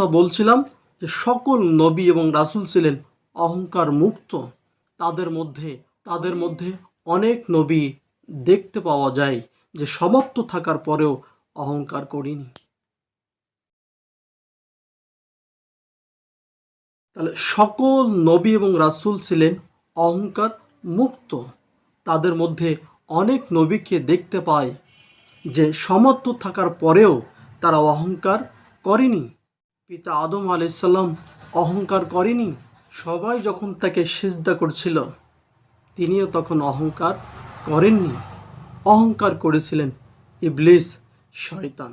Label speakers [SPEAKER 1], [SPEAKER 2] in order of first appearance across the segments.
[SPEAKER 1] কথা বলছিলাম যে সকল নবী এবং রাসুল ছিলেন অহংকার মুক্ত। তাদের মধ্যে তাদের মধ্যে অনেক নবী দেখতে পাওয়া যায় যে সমাপ্ত থাকার পরেও অহংকার করিনি। তাহলে সকল নবী এবং রাসূল ছিলেন অহংকার মুক্ত। তাদের মধ্যে অনেক নবীকে দেখতে পায় যে সমর্থ থাকার পরেও তারা অহংকার করেনি। পিতা আদম আলাইসাল্লাম অহংকার করেনি, সবাই যখন তাকে সিজদা করছিল, তিনিও তখন অহংকার করেননি। অহংকার করেছিলেন ইবলিস, শয়তান।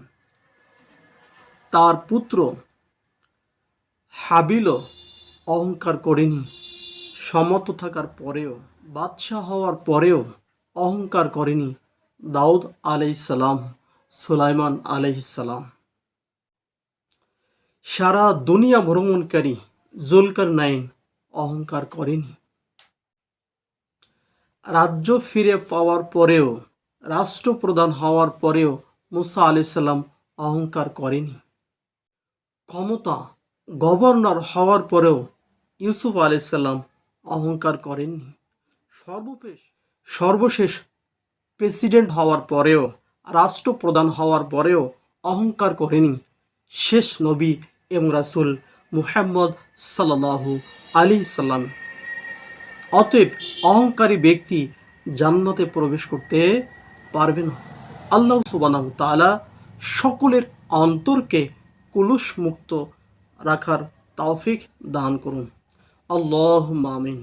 [SPEAKER 1] তার পুত্র হাবিলও অহংকার করেনি, সমত থাকার পরেও, বাদশাহ হওয়ার পরেও অহংকার করেনি। দাউদ আলাইসালাম সুলাইমান আলাইসালাম সারা দুনিয়া ভ্রমণকারী জুলকার নাইন অহংকার করেনি। রাজ্য ফিরে পাওয়ার পরেও, রাষ্ট্রপ্রধান হওয়ার পরেও মুসা আলাইসাল্লাম অহংকার করেনি। ক্ষমতা গভর্নর হওয়ার পরেও ইউসুফ আলাইসাল্লাম অহংকার করেননি। সর্বশেষ সর্বশেষ প্রেসিডেন্ট হওয়ার পরেও, রাষ্ট্রপ্রধান হওয়ার পরেও অহংকার করেনি শেষ নবী এবং রাসুল মুহাম্মদ সাল্লাহু আলী সাল্লাম। অতএব অহংকারী ব্যক্তি জান্নাতে প্রবেশ করতে পারবে না। আল্লাহ সুবানাহ তালা সকলের অন্তরকে কুলুষ মুক্ত রাখার তৌফিক দান করুন। আল্লাহ মামিন